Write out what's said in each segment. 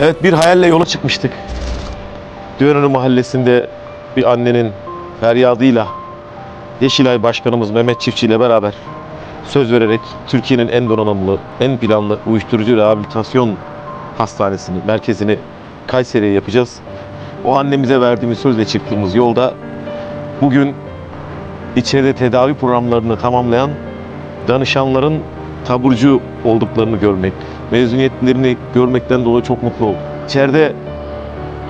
Evet bir hayalle yola çıkmıştık. Düğünönü mahallesinde bir annenin feryadıyla Yeşilay Başkanımız Mehmet Çiftçi ile beraber söz vererek Türkiye'nin en donanımlı, en planlı uyuşturucu rehabilitasyon hastanesini, merkezini Kayseri'ye yapacağız. O annemize verdiğimiz sözle çıktığımız yolda bugün içeride tedavi programlarını tamamlayan danışanların taburcu olduklarını görmek, mezuniyetlerini görmekten dolayı çok mutlu oldum. İçeride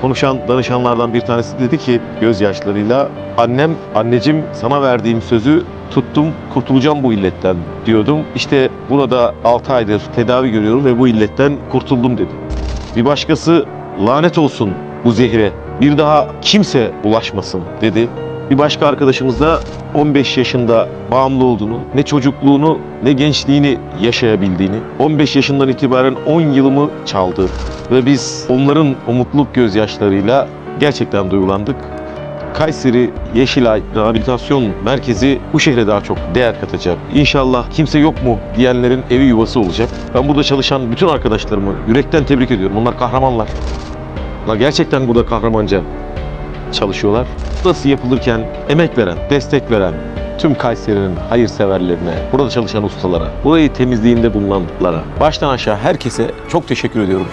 konuşan danışanlardan bir tanesi dedi ki gözyaşlarıyla annem, anneciğim sana verdiğim sözü tuttum, kurtulacağım bu illetten diyordum. İşte burada 6 aydır tedavi görüyorum ve bu illetten kurtuldum dedi. Bir başkası lanet olsun bu zehre, bir daha kimse bulaşmasın dedi. Bir başka arkadaşımız da 15 yaşında bağımlı olduğunu, ne çocukluğunu ne gençliğini yaşayabildiğini, 15 yaşından itibaren 10 yılımı çaldı ve biz onların o mutluluk gözyaşlarıyla gerçekten duygulandık. Kayseri Yeşilay Rehabilitasyon Merkezi bu şehre daha çok değer katacak. İnşallah kimse yok mu diyenlerin evi yuvası olacak. Ben burada çalışan bütün arkadaşlarımı yürekten tebrik ediyorum. Onlar kahramanlar. Onlar gerçekten burada kahramanca çalışıyorlar. Burası yapılırken emek veren, destek veren tüm Kayseri'nin hayırseverlerine, burada çalışan ustalara, burayı temizliğinde bulunanlara, baştan aşağı herkese çok teşekkür ediyorum.